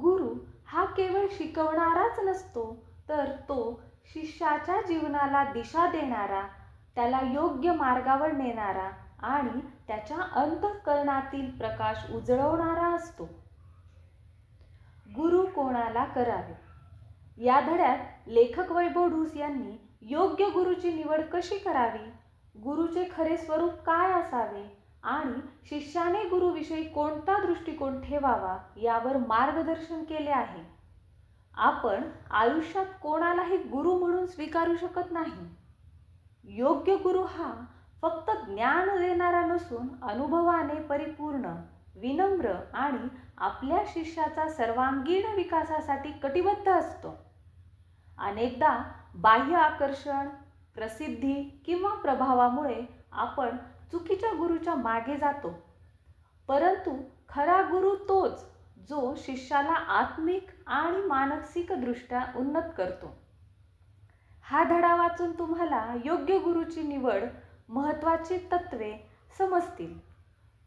गुरु हा केवळ शिकवणाराच नसतो तर तो शिष्याच्या जीवनाला दिशा देणारा त्याला योग्य मार्गावर नेणारा आणि त्याच्या अंतःकरणातील प्रकाश उजळवणारा असतो. गुरु कोणाला करावे? या धड्यात लेखक वैभव ढूस यांनी योग्य गुरुची निवड कशी करावी? गुरुचे खरे स्वरूप काय असावे? आणि शिष्याने गुरुविषयी कोणता दृष्टिकोन ठेवावा यावर मार्गदर्शन केले आहे. आपण आयुष्यात कोणालाही गुरु म्हणून स्वीकारू शकत नाही. योग्य गुरु हा फक्त ज्ञान देणारा नसून अनुभवाने परिपूर्ण विनम्र आणि आपल्या शिष्याचा सर्वांगीण विकासासाठी कटिबद्ध असतो. अनेकदा बाह्य आकर्षण प्रसिद्धी किंवा प्रभावामुळे आपण चुकीच्या गुरुच्या मागे जातो. परंतु खरा गुरु तोच जो शिष्याला आत्मिक आणि मानसिकदृष्ट्या उन्नत करतो. हा धडा वाचून तुम्हाला योग्य गुरुची निवड महत्त्वाची तत्वे समजतील.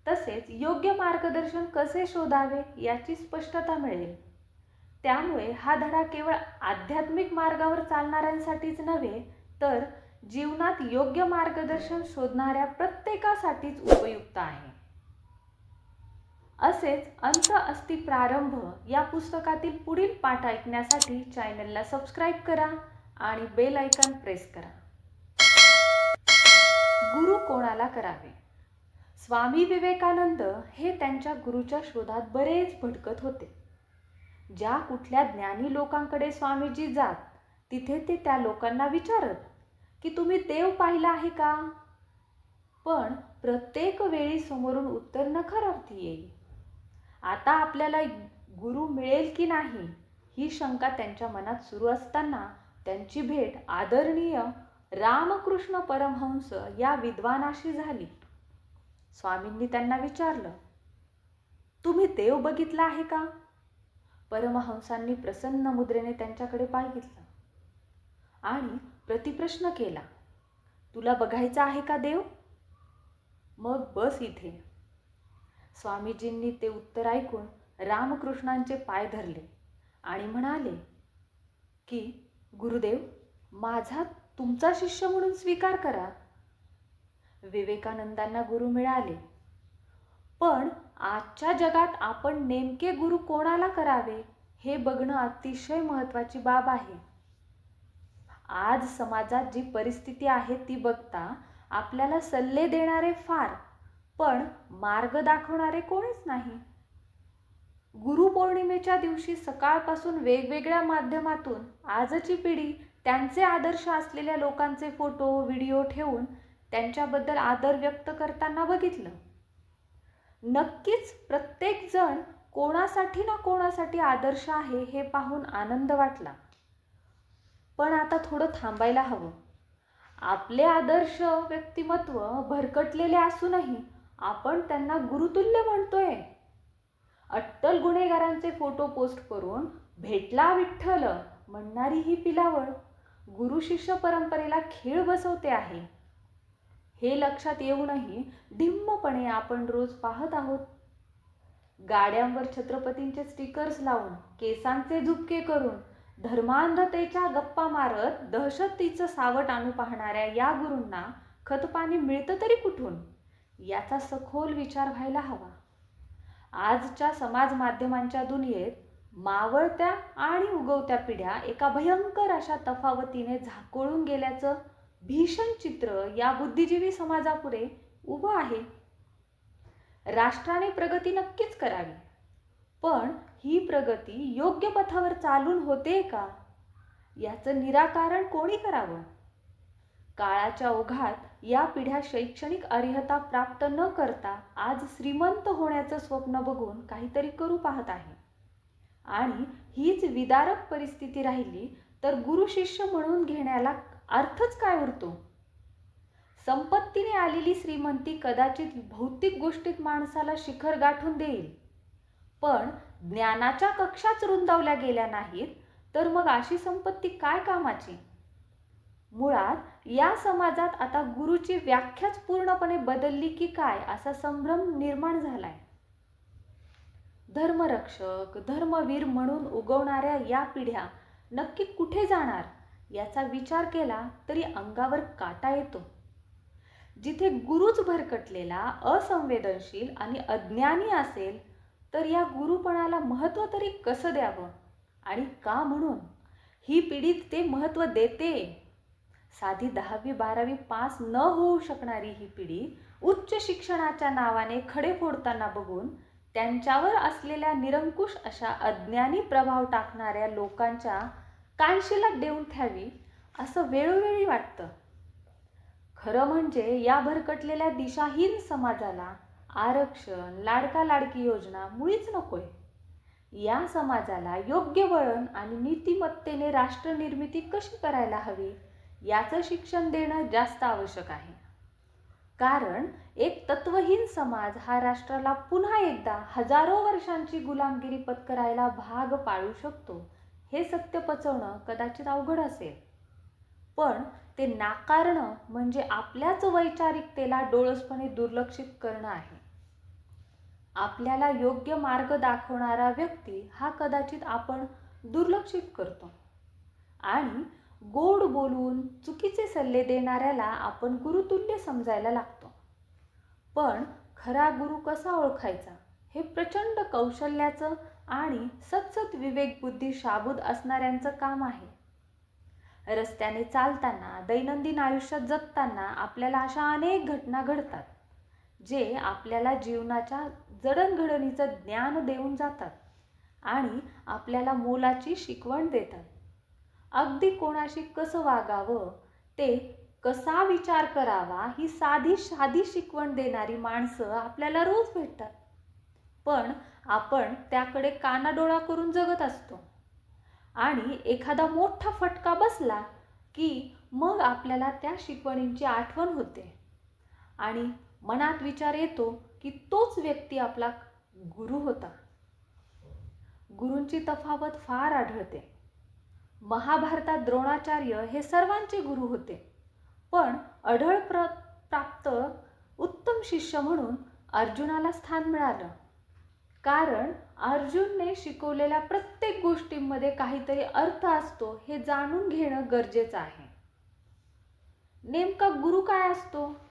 तसेच योग्य मार्गदर्शन कसे शोधावे याची स्पष्टता मिळेल. त्यामुळे हा धडा केवळ आध्यात्मिक मार्गावर चालणाऱ्यांसाठीच नव्हे तर जीवनात योग्य मार्गदर्शन शोधणाऱ्या प्रत्येकासाठीच उपयुक्त आहे. असेच अंत अस्ति प्रारंभ या पुस्तकातील पुढील पाठ ऐकण्यासाठी चॅनलला सबस्क्राईब करा आणि बेल आयकॉन प्रेस करा. गुरु कोणाला करावे? स्वामी विवेकानंद हे त्यांच्या गुरुच्या शोधात बरेच भटकत होते. ज्या कुठल्या ज्ञानी लोकांकडे स्वामीजी जात तिथे ते त्या लोकांना विचारत की तुम्ही देव पाहिला आहे का? पण प्रत्येक वेळी समोरून उत्तर नकारार्थी येईल. आता आपल्याला गुरु मिळेल की नाही ही शंका त्यांच्या मनात सुरू असताना त्यांची भेट आदरणीय रामकृष्ण परमहंस या विद्वानाशी झाली. स्वामींनी त्यांना विचारलं तुम्ही देव बघितला आहे का? परमहंसांनी प्रसन्न मुद्रेने त्यांच्याकडे पाहिलं आणि प्रतिप्रश्न केला. तुला बघायचा आहे का देव? मग बस इथे. स्वामीजींनी ते उत्तर ऐकून रामकृष्णांचे पाय धरले आणि म्हणाले की गुरुदेव माझा तुमचा शिष्य म्हणून स्वीकार करा. विवेकानंदांना गुरु मिळाले. पण आजच्या जगात आपण नेमके गुरु कोणाला करावे हे बघणं अतिशय महत्त्वाची बाब आहे. आज समाजात जी परिस्थिती आहे ती बघता आपल्याला सल्ले देणारे फार पण मार्ग दाखवणारे कोणीच नाही. गुरुपौर्णिमेच्या दिवशी सकाळपासून वेगवेगळ्या माध्यमातून आजची पिढी त्यांचे आदर्श असलेल्या लोकांचे फोटो व्हिडिओ ठेवून त्यांच्याबद्दल आदर व्यक्त करताना बघितलं. नक्कीच प्रत्येकजण कोणासाठी ना कोणासाठी आदर्श आहे हे पाहून आनंद वाटला. पण आता थोडं थांबायला हवं. आपले आदर्श व्यक्तिमत्व भरकटलेले असूनही आपण त्यांना गुरुतुल्य म्हणतोय. अट्टल गुन्हेगारांचे फोटो पोस्ट करून भेटला विठ्ठल म्हणणारी ही पिलावळ गुरु शिष्य परंपरेला खेळ बसवते आहे. हे लक्षात येऊनही ढिम्मपणे आपण रोज पाहत आहोत. गाड्यांवर छत्रपतींचे स्टिकर्स लावून केसांचे झुपके करून धर्मांधतेच्या गप्पा मारत दहशतीचं सावट आणू पाहणाऱ्या या गुरूंना खतपाणी मिळतं तरी कुठून? याचा सखोल विचार व्हायला हवा. आजच्या समाज माध्यमांच्या दुनियेत मावळत्या आणि उगवत्या पिढ्या एका भयंकर अशा तफावतीने झाकोळून गेल्याचं भीषण चित्र या बुद्धिजीवी समाजापुढे उभं आहे. राष्ट्राने प्रगती नक्कीच करावी. पण ही प्रगती योग्य पथावर चालून होते का? याचं निराकरण कोणी करावं? काळाच्या ओघात या पिढ्या शैक्षणिक अर्हता प्राप्त न करता आज श्रीमंत होण्याचं स्वप्न बघून काहीतरी करू पाहत आहे. आणि हीच विदारक परिस्थिती राहिली तर गुरु शिष्य म्हणून घेण्याला अर्थच काय उरतो? संपत्तीने आलेली श्रीमंती कदाचित भौतिक गोष्टीत माणसाला शिखर गाठून देईल. पण ज्ञानाच्या कक्षाच रुंदावल्या गेल्या नाहीत तर मग अशी संपत्ती काय कामाची? मुळात या समाजात आता गुरुची व्याख्याच पूर्णपणे बदलली की काय असा संभ्रम निर्माण झालाय. धर्मरक्षक धर्मवीर म्हणून उगवणाऱ्या या पिढ्या नक्की कुठे जाणार याचा विचार केला तरी अंगावर काटा येतो. जिथे गुरुच भरकटलेला असंवेदनशील आणि अज्ञानी असेल तर या गुरुपणाला महत्त्व तरी कसं द्यावं? आणि का म्हणून? ही पिढी ते महत्त्व देते. साधी दहावी बारावी पास न होऊ शकणारी ही पिढी उच्च शिक्षणाच्या नावाने खडे फोडताना बघून त्यांच्यावर असलेल्या निरंकुश अशा अज्ञानी प्रभाव टाकणाऱ्या लोकांच्या कानशीला देऊन ठ्यावी असं वेळोवेळी वाटतं. खरं म्हणजे या भरकटलेल्या दिशाहीन समाजाला आरक्षण लाडका लाडकी योजना मुळीच नकोय. या समाजाला योग्य वळण आणि नीतिमत्तेने राष्ट्रनिर्मिती कशी करायला हवी याचं शिक्षण देणं जास्त आवश्यक आहे. कारण एक तत्वहीन समाज हा राष्ट्राला पुन्हा एकदा हजारो वर्षांची गुलामगिरी पत्करायला भाग पाडू शकतो हे सत्य पचवणं कदाचित अवघड असेल. पण ते नाकारणं म्हणजे आपल्याच वैचारिकतेला डोळसपणे दुर्लक्षित करणं आहे. आपल्याला योग्य मार्ग दाखवणारा व्यक्ती हा कदाचित आपण दुर्लक्षित करतो. आणि गोड बोलून चुकीचे सल्ले देणाऱ्याला आपण गुरुतुल्य समजायला लागतो. पण खरा गुरु कसा ओळखायचा? हे प्रचंड कौशल्याचं आणि सतसत विवेक बुद्धी शाबूत असणाऱ्यांचं काम आहे. रस्त्याने चालताना दैनंदिन आयुष्यात जगताना आपल्याला अशा अनेक घटना घडतात. जे आपल्याला जीवनाच्या जडणघडणीचं ज्ञान देऊन जातात आणि आपल्याला मोलाची शिकवण देतात. अगदी कोणाशी कसं वागावं ते कसा विचार करावा ही साधी साधी शिकवण देणारी माणसं आपल्याला रोज भेटतात. पण आपण त्याकडे कानाडोळा करून जगत असतो. आणि एखादा मोठा फटका बसला की मग आपल्याला त्या शिकवणींची आठवण होते. आणि मनात विचार येतो की तोच व्यक्ती आपला गुरु होता. गुरूंची तफावत फार आढळते. महाभारतात द्रोणाचार्य हे सर्वांचे गुरु होते. पण अढळ प्र प्राप्त उत्तम शिष्य म्हणून अर्जुनाला स्थान मिळालं. कारण अर्जुनने शिकवलेल्या प्रत्येक गोष्टींमध्ये काहीतरी अर्थ असतो हे जाणून घेणं गरजेचं आहे. नेमका गुरु काय असतो?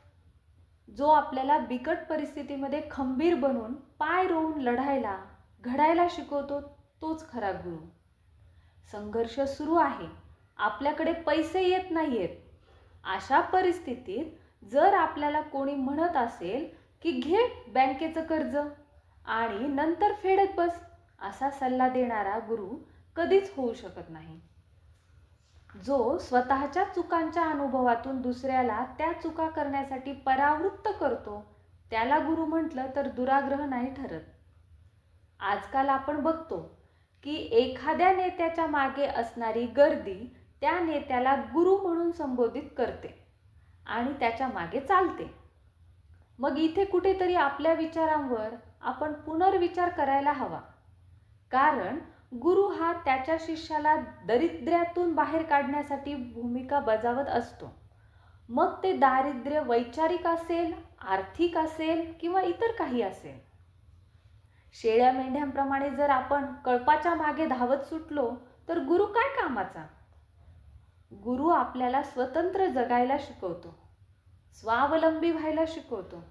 जो आपल्याला बिकट परिस्थितीमध्ये खंबीर बनून पाय रोवून लढायला घडायला शिकवतो तोच खरा गुरु. संघर्ष सुरू आहे. आपल्याकडे पैसे येत नाही आहेत अशा परिस्थितीत जर आपल्याला कोणी म्हणत असेल की घे बँकेचं कर्ज आणि नंतर फेडत बस असा सल्ला देणारा गुरु कधीच होऊ शकत नाही. जो स्वतःच्या चुकांच्या अनुभवातून दुसऱ्याला त्या चुका करण्यासाठी परावृत्त करतो त्याला गुरु म्हटलं तर दुराग्रह नाही ठरत. आजकाल आपण बघतो की एखाद्या नेत्याच्या मागे असणारी गर्दी त्या नेत्याला गुरु म्हणून संबोधित करते आणि त्याच्यामागे चालते. मग इथे कुठेतरी आपल्या विचारांवर आपण पुनर्विचार करायला हवा. कारण गुरु हा त्याच्या शिष्याला दरिद्र्यातून बाहेर काढण्यासाठी भूमिका बजावत असतो. मग ते दारिद्र्य वैचारिक असेल आर्थिक असेल किंवा इतर काही असेल. शेळ्या मेंढ्यांप्रमाणे जर आपण कळपाच्या मागे धावत सुटलो तर गुरु काय कामाचा? गुरु आपल्याला स्वतंत्र जगायला शिकवतो. स्वावलंबी व्हायला शिकवतो.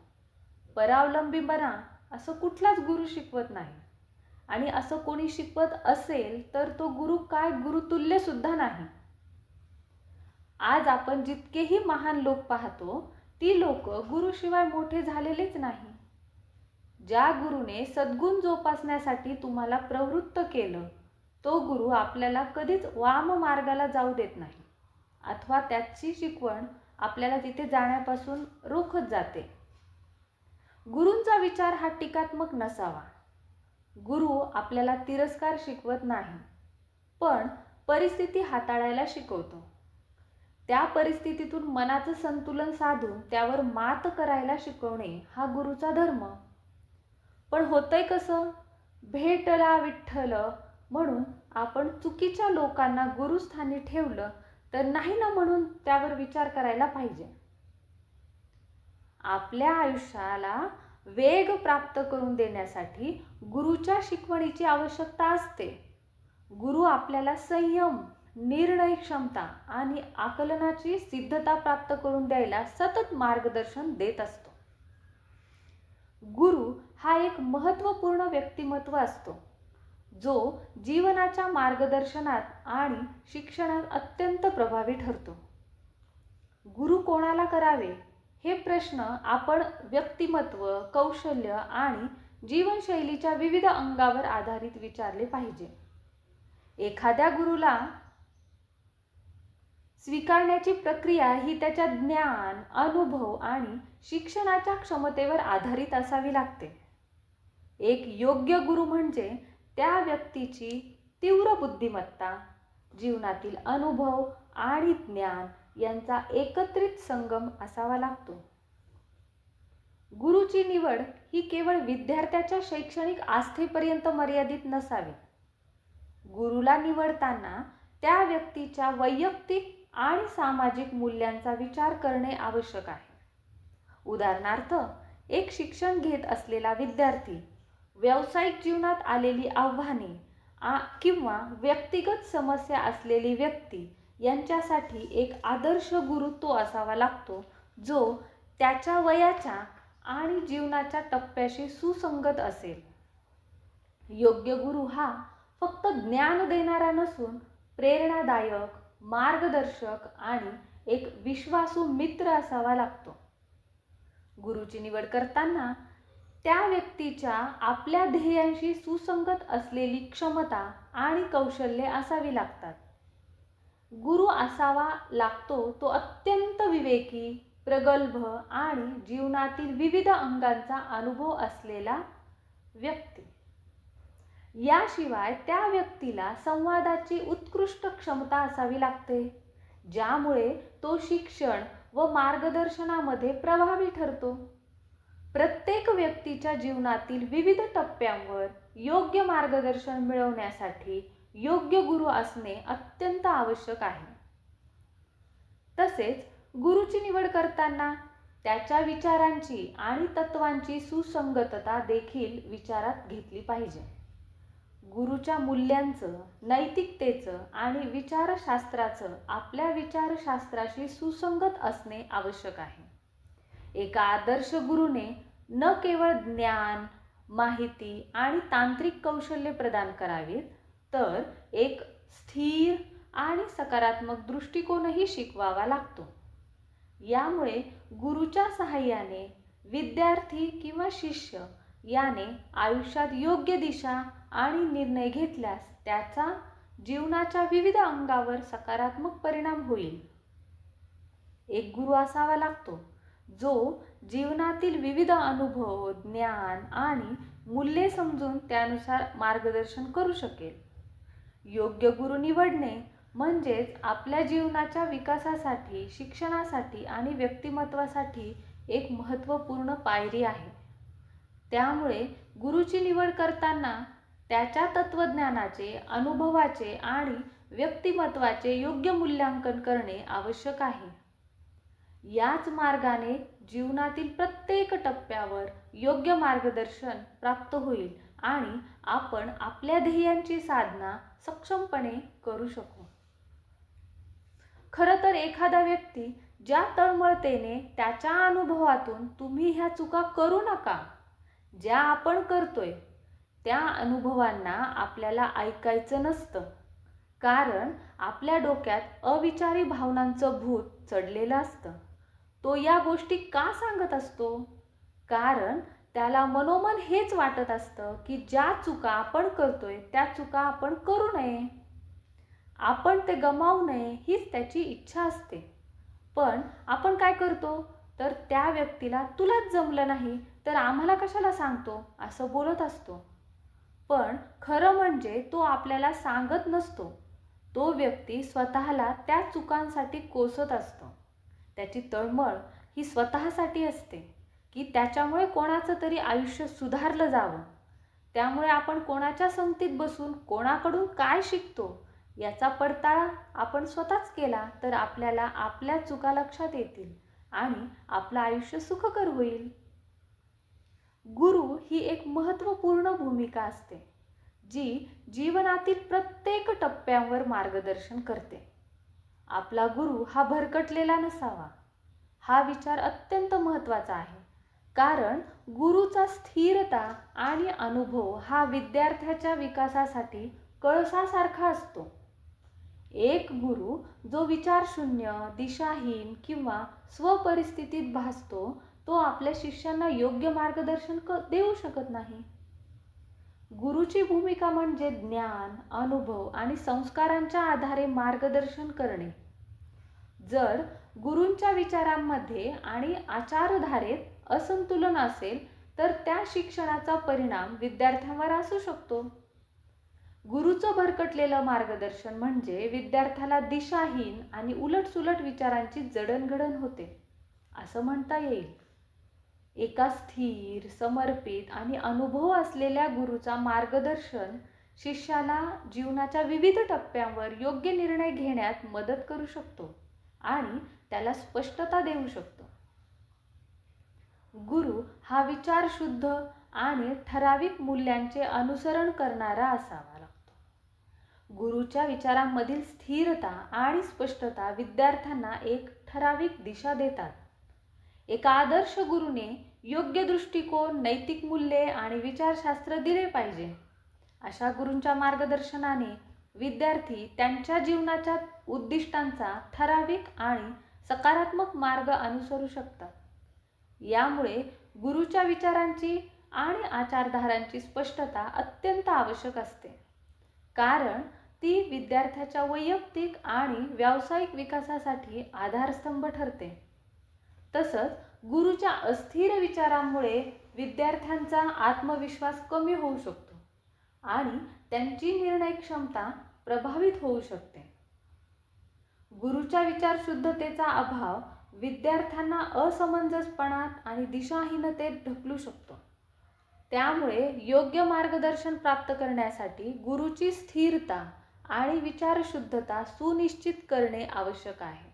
परावलंबी बना असं कुठलाच गुरु शिकवत नाही. आणि असं कोणी शिकवत असेल तर तो गुरु काय गुरुतुल्य सुद्धा नाही. आज आपण जितकेही महान लोक पाहतो ती लोक गुरुशिवाय मोठे झालेलेच नाही. ज्या गुरुने सद्गुण जोपासण्यासाठी तुम्हाला प्रवृत्त केलं तो गुरु आपल्याला कधीच वाम मार्गाला जाऊ देत नाही अथवा त्याची शिकवण आपल्याला तिथे जाण्यापासून रोखत जाते. गुरूंचा विचार हा टीकात्मक नसावा. गुरु आपल्याला तिरस्कार शिकवत नाही पण परिस्थिती हाताळायला शिकवतो. त्या परिस्थितीतून मनाचं संतुलन साधून त्यावर मात करायला शिकवणे हा गुरुचा धर्म. पण होतंय कसं? भेटला विठ्ठल म्हणून आपण चुकीच्या लोकांना गुरुस्थानी ठेवलं तर नाही ना म्हणून त्यावर विचार करायला पाहिजे. आपल्या आयुष्याला वेग प्राप्त करून देण्यासाठी गुरुच्या शिकवणीची आवश्यकता असते. गुरु आपल्याला संयम निर्णय क्षमता आणि आकलनाची सिद्धता प्राप्त करून द्यायला सतत मार्गदर्शन देत असतो. गुरु हा एक महत्त्वपूर्ण व्यक्तिमत्व असतो जो जीवनाच्या मार्गदर्शनात आणि शिक्षणात अत्यंत प्रभावी ठरतो. गुरु कोणाला करावे? हे प्रश्न आपण व्यक्तिमत्व कौशल्य आणि जीवनशैलीच्या विविध अंगावर आधारित विचारले पाहिजे. एखाद्या गुरुला स्वीकारण्याची प्रक्रिया ही त्याच्या ज्ञान अनुभव आणि शिक्षणाच्या क्षमतेवर आधारित असावी लागते. एक योग्य गुरु म्हणजे त्या व्यक्तीची तीव्र बुद्धिमत्ता जीवनातील अनुभव आणि ज्ञान यांचा एकत्रित संगम असावा लागतो. गुरुची निवड ही केवळ विद्यार्थ्याच्या शैक्षणिक आस्थेपर्यंत मर्यादित नसावी. गुरुला निवडताना त्या व्यक्तीच्या वैयक्तिक आणि सामाजिक मूल्यांचा विचार करणे आवश्यक आहे. उदाहरणार्थ एक शिक्षण घेत असलेला विद्यार्थी व्यावसायिक जीवनात आलेली आव्हाने आ किंवा व्यक्तिगत समस्या असलेली व्यक्ती यांच्यासाठी एक आदर्श गुरु तो असावा लागतो जो त्याच्या वयाच्या आणि जीवनाच्या टप्प्याशी सुसंगत असेल. योग्य गुरु हा फक्त ज्ञान देणारा नसून प्रेरणादायक मार्गदर्शक आणि एक विश्वासू मित्र असावा लागतो. गुरुची निवड करताना त्या व्यक्तीच्या आपल्या ध्येयांशी सुसंगत असलेली क्षमता आणि कौशल्ये असावी लागतात. गुरु असावा लागतो तो अत्यंत विवेकी प्रगल्भ आणि जीवनातील विविध अंगांचा अनुभव असलेला व्यक्ती. याशिवाय त्या व्यक्तीला संवादाची उत्कृष्ट क्षमता असावी लागते ज्यामुळे तो शिक्षण व मार्गदर्शनामध्ये प्रभावी ठरतो. प्रत्येक व्यक्तीच्या जीवनातील विविध टप्प्यांवर योग्य मार्गदर्शन मिळवण्यासाठी योग्य गुरु असणे अत्यंत आवश्यक आहे. तसेच गुरुची निवड करताना त्याच्या विचारांची आणि तत्वांची सुसंगतता देखील विचारात घेतली पाहिजे. गुरुच्या मूल्यांचं नैतिकतेचं आणि विचारशास्त्राचं आपल्या विचारशास्त्राशी सुसंगत असणे आवश्यक आहे. एका आदर्श गुरुने न केवळ ज्ञान माहिती आणि तांत्रिक कौशल्य प्रदान करावीत तर एक स्थिर आणि सकारात्मक दृष्टिकोनही शिकवावा लागतो. यामुळे गुरुच्या सहाय्याने विद्यार्थी किंवा शिष्य याने आयुष्यात योग्य दिशा आणि निर्णय घेतल्यास त्याचा जीवनाच्या विविध अंगावर सकारात्मक परिणाम होईल. एक गुरु असावा लागतो जो जीवनातील विविध अनुभव ज्ञान आणि मूल्ये समजून त्यानुसार मार्गदर्शन करू शकेल. योग्य गुरु निवडणे म्हणजेच आपल्या जीवनाच्या विकासासाठी शिक्षणासाठी आणि व्यक्तिमत्वासाठी एक महत्त्वपूर्ण पायरी आहे. त्यामुळे गुरुची निवड करताना त्याच्या तत्त्वज्ञानाचे अनुभवाचे आणि व्यक्तिमत्वाचे योग्य मूल्यांकन करणे आवश्यक आहे. याच मार्गाने जीवनातील प्रत्येक टप्प्यावर योग्य मार्गदर्शन प्राप्त होईल. आणि आपण आपल्या ध्येयांची साधना सक्षमपणे करू शकू. खरं तर एखादा व्यक्ती ज्या तळमळतेने त्याच्या अनुभवातून तुम्ही ह्या चुका करू नका. ज्या आपण करतोय त्या अनुभवांना आपल्याला ऐकायचं नसतं. कारण आपल्या डोक्यात अविचारी भावनांचं भूत चढलेलं असतं. तो या गोष्टी का सांगत असतो? कारण त्याला मनोमन हेच वाटत असतं की ज्या चुका आपण करतोय त्या चुका आपण करू नये. आपण ते गमावू नये हीच त्याची इच्छा असते. पण आपण काय करतो? तर त्या व्यक्तीला तुलाच जमलं नाही तर आम्हाला कशाला सांगतो? असं बोलत असतो. पण खरं म्हणजे तो आपल्याला सांगत नसतो. तो व्यक्ती स्वतःला त्या चुकांसाठी कोसत असतो. त्याची तळमळ ही स्वतःसाठी असते. की त्याच्यामुळे कोणाचं तरी आयुष्य सुधारलं जावं. त्यामुळे आपण कोणाच्या संगतीत बसून कोणाकडून काय शिकतो याचा पडताळा आपण स्वतःच केला तर आपल्याला आपल्या चुका लक्षात येतील आणि आपलं आयुष्य सुखकर होईल. गुरु ही एक महत्त्वपूर्ण भूमिका असते जी जीवनातील प्रत्येक टप्प्यांवर मार्गदर्शन करते. आपला गुरु हा भरकटलेला नसावा हा विचार अत्यंत महत्त्वाचा आहे. कारण गुरुचा स्थिरता आणि अनुभव हा विद्यार्थ्याच्या विकासासाठी कळसासारखा असतो. एक गुरु जो विचारशून्य दिशाहीन किंवा स्वपरिस्थितीत भासतो तो आपल्या शिष्यांना योग्य मार्गदर्शन क देऊ शकत नाही. गुरुची भूमिका म्हणजे ज्ञान अनुभव आणि संस्कारांच्या आधारे मार्गदर्शन करणे. जर गुरूंच्या विचारांमध्ये आणि आचारधारेत असंतुलन असेल तर त्या शिक्षणाचा परिणाम विद्यार्थ्यांवर असू शकतो. गुरुचं भरकटलेलं मार्गदर्शन म्हणजे विद्यार्थ्याला दिशाहीन आणि उलटसुलट विचारांची जडणघडण होते असं म्हणता येईल. एका स्थिर समर्पित आणि अनुभव असलेल्या गुरुचा मार्गदर्शन शिष्याला जीवनाच्या विविध टप्प्यांवर योग्य निर्णय घेण्यात मदत करू शकतो आणि त्याला स्पष्टता देऊ शकतो. गुरु हा विचार शुद्ध आणि ठराविक मूल्यांचे अनुसरण करणारा असावा लागतो. गुरुच्या विचारांमधील स्थिरता आणि स्पष्टता विद्यार्थ्यांना एक ठराविक दिशा देतात. एका आदर्श गुरुने योग्य दृष्टिकोन नैतिक मूल्ये आणि विचारशास्त्र दिले पाहिजे. अशा गुरूंच्या मार्गदर्शनाने विद्यार्थी त्यांच्या जीवनाच्या उद्दिष्टांचा ठराविक आणि सकारात्मक मार्ग अनुसरू शकतात. यामुळे गुरुच्या विचारांची आणि आचारधारांची स्पष्टता अत्यंत आवश्यक असते. कारण ती विद्यार्थ्याच्या वैयक्तिक आणि व्यावसायिक विकासासाठी आधारस्तंभ ठरते. तसंच गुरुच्या अस्थिर विचारांमुळे विद्यार्थ्यांचा आत्मविश्वास कमी होऊ शकतो आणि त्यांची निर्णय क्षमता प्रभावित होऊ शकते. गुरुच्या विचार शुद्धतेचा अभाव विद्यार्थ्यांना असमंजसपणात आणि दिशाहीनतेत ढकलू शकतो. त्यामुळे योग्य मार्गदर्शन प्राप्त करण्यासाठी गुरुची स्थिरता आणि विचारशुद्धता सुनिश्चित करणे आवश्यक आहे.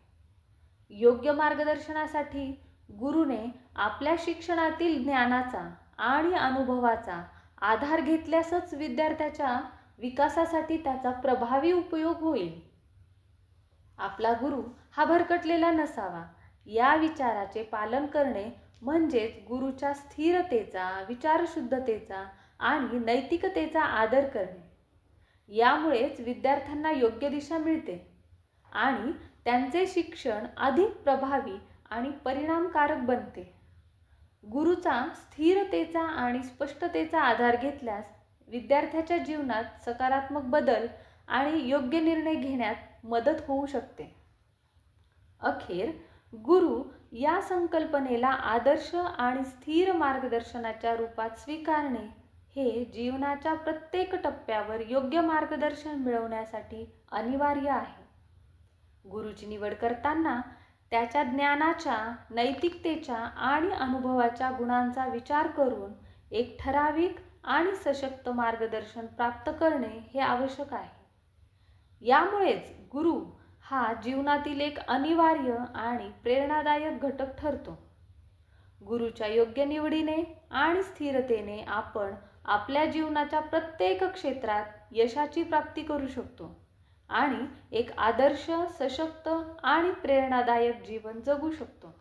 योग्य मार्गदर्शनासाठी गुरुने आपल्या शिक्षणातील ज्ञानाचा आणि अनुभवाचा आधार घेतल्यासच विद्यार्थ्याच्या विकासासाठी त्याचा प्रभावी उपयोग होईल. आपला गुरु हा भरकटलेला नसावा या विचाराचे पालन करणे म्हणजेच गुरुच्या स्थिरतेचा विचारशुद्धतेचा आणि नैतिकतेचा आदर करणे. यामुळेच विद्यार्थ्यांना योग्य दिशा मिळते आणि त्यांचे शिक्षण अधिक प्रभावी आणि परिणामकारक बनते. गुरुचा स्थिरतेचा आणि स्पष्टतेचा आधार घेतल्यास विद्यार्थ्याच्या जीवनात सकारात्मक बदल आणि योग्य निर्णय घेण्यात मदत होऊ शकते. अखेर गुरु या संकल्पनेला आदर्श आणि स्थिर मार्गदर्शनाच्या रूपात स्वीकारणे हे जीवनाच्या प्रत्येक टप्प्यावर योग्य मार्गदर्शन मिळवण्यासाठी अनिवार्य आहे. गुरुची निवड करताना त्याच्या ज्ञानाच्या नैतिकतेच्या आणि अनुभवाच्या गुणांचा विचार करून एक ठराविक आणि सशक्त मार्गदर्शन प्राप्त करणे हे आवश्यक आहे. यामुळेच गुरु हा जीवनातील एक अनिवार्य आणि प्रेरणादायक घटक ठरतो. गुरुच्या योग्य निवडीने आणि स्थिरतेने आपण आपल्या जीवनाच्या प्रत्येक क्षेत्रात यशाची प्राप्ती करू शकतो आणि एक आदर्श सशक्त आणि प्रेरणादायक जीवन जगू शकतो.